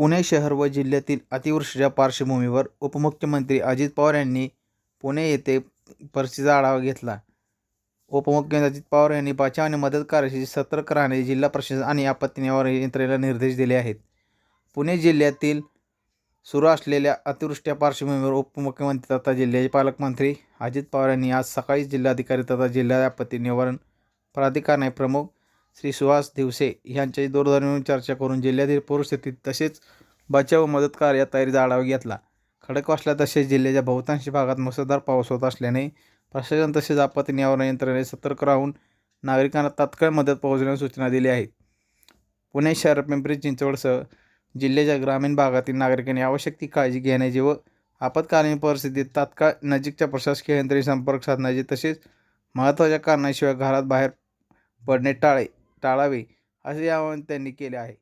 पुणे शहर व जिल्ह्यातील अतिवृष्टीच्या पार्श्वभूमीवर उपमुख्यमंत्री अजित पवार यांनी पुणे येथे परिस्थितीचा आढावा घेतला. उपमुख्यमंत्री अजित पवार यांनी बचाव आणि मदत कार्याशी सतर्क राहणे जिल्हा प्रशासन आणि आपत्ती निवारण यंत्रणेला निर्देश दिले आहेत. पुणे जिल्ह्यातील सुरू असलेल्या अतिवृष्टीच्या पार्श्वभूमीवर उपमुख्यमंत्री तथा जिल्ह्याचे पालकमंत्री अजित पवार यांनी आज सकाळी जिल्हाधिकारी तथा जिल्हा आपत्ती निवारण प्राधिकरणाचे प्रमुख श्री सुहास दिवसे यांच्याशी दूरध्वनीवरून चर्चा करून जिल्ह्यातील पूरस्थिती तसेच बचाव व मदत कार्य तयारीचा आढावा घेतला. खडकवासला तसेच जिल्ह्याच्या बहुतांश भागात मुसळधार पाऊस होत असल्याने प्रशासन तसेच आपत्ती निवारण यंत्रणेने सतर्क राहून नागरिकांना तात्काळ मदत पोहोचण्याची सूचना दिल्या आहेत. पुणे शहर, पिंपरी चिंचवडसह जिल्ह्याच्या ग्रामीण भागातील नागरिकांनी आवश्यक ती काळजी घेण्याची व आपत्कालीन परिस्थितीत तात्काळ नजीकच्या प्रशासकीय यंत्रणेशी संपर्क साधण्याचे तसेच महत्त्वाच्या कारणाशिवाय घरात बाहेर पडणे टाळे टाळावे असे आवाहन त्यांनी केले आहे.